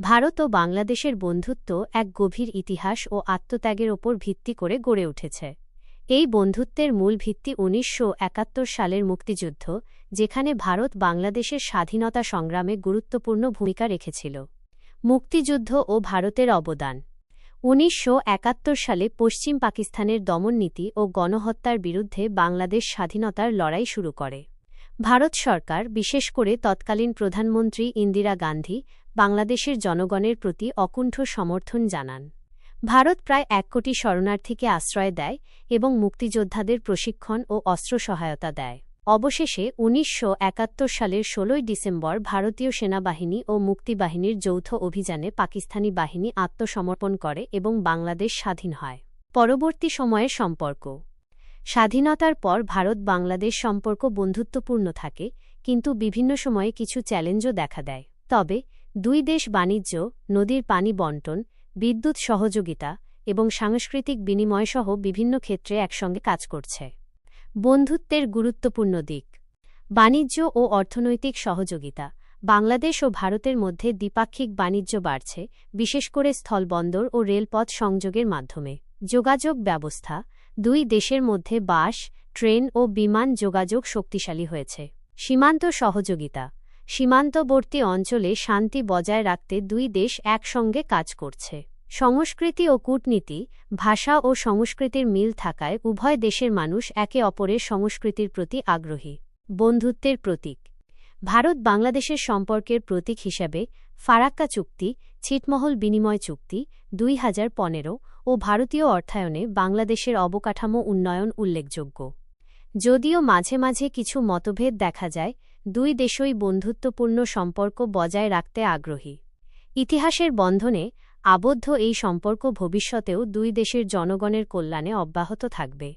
ভারত ও বাংলাদেশের বন্ধুত্ব এক গভীর ইতিহাস ও আত্মত্যাগের ওপর ভিত্তি করে গড়ে উঠেছে। এই বন্ধুত্বের মূল ভিত্তি উনিশশো একাত্তর সালের মুক্তিযুদ্ধ, যেখানে ভারত বাংলাদেশের স্বাধীনতা সংগ্রামে গুরুত্বপূর্ণ ভূমিকা রেখেছিল। মুক্তিযুদ্ধ ও ভারতের অবদান। উনিশশো একাত্তর সালে পশ্চিম পাকিস্তানের দমননীতি ও গণহত্যার বিরুদ্ধে বাংলাদেশ স্বাধীনতার লড়াই শুরু করে। ভারত সরকার, বিশেষ করে তৎকালীন প্রধানমন্ত্রী ইন্দিরা গান্ধী বাংলাদেশের জনগণের প্রতি অকুণ্ঠ সমর্থন জানান। ভারত প্রায় এক কোটি শরণার্থীকে আশ্রয় দেয় এবং মুক্তিযোদ্ধাদের প্রশিক্ষণ ও অস্ত্র সহায়তা দেয়। অবশেষে উনিশশো একাত্তর সালের ষোলোই ডিসেম্বর ভারতীয় সেনাবাহিনী ও মুক্তিবাহিনীর যৌথ অভিযানে পাকিস্তানি বাহিনী আত্মসমর্পণ করে এবং বাংলাদেশ স্বাধীন হয়। পরবর্তী সময়ের সম্পর্ক। স্বাধীনতার পর ভারত বাংলাদেশ সম্পর্ক বন্ধুত্বপূর্ণ থাকে, কিন্তু বিভিন্ন সময়ে কিছু চ্যালেঞ্জও দেখা দেয়। তবে দুই দেশ বাণিজ্য, নদীর পানি বন্টন, বিদ্যুৎ সহযোগিতা এবং সাংস্কৃতিক বিনিময়সহ বিভিন্ন ক্ষেত্রে একসঙ্গে কাজ করছে। বন্ধুত্বের গুরুত্বপূর্ণ দিক। বাণিজ্য ও অর্থনৈতিক সহযোগিতা। বাংলাদেশ ও ভারতের মধ্যে দ্বিপাক্ষিক বাণিজ্য বাড়ছে, বিশেষ করে স্থলবন্দর ও রেলপথ সংযোগের মাধ্যমে। যোগাযোগ ব্যবস্থা। দুই দেশের মধ্যে বাস, ট্রেন ও বিমান যোগাযোগ শক্তিশালী হয়েছে। সীমান্ত সহযোগিতা। সীমান্তবর্তী অঞ্চলে শান্তি বজায় রাখতে দুই দেশ একসঙ্গে কাজ করছে। সংস্কৃতি ও কূটনীতি, ভাষা ও সংস্কৃতির মিল থাকায় উভয় দেশের মানুষ একে অপরের সংস্কৃতির প্রতি আগ্রহী। বন্ধুত্বের প্রতীক। ভারত বাংলাদেশের সম্পর্কের প্রতীক হিসাবে ফারাক্কা চুক্তি, ছিটমহল বিনিময় চুক্তি, দুই হাজার পনেরো ও ভারতীয় অর্থায়নে বাংলাদেশের অবকাঠামো উন্নয়ন উল্লেখযোগ্য। যদিও মাঝে মাঝে কিছু মতভেদ দেখা যায় দুই দেশই বন্ধুত্বপূর্ণ সম্পর্ক বজায় রাখতে আগ্রহী। ইতিহাসের বন্ধনে আবদ্ধ এই সম্পর্ক ভবিষ্যতেও দুই দেশের জনগণের কল্যাণে অব্যাহত থাকবে।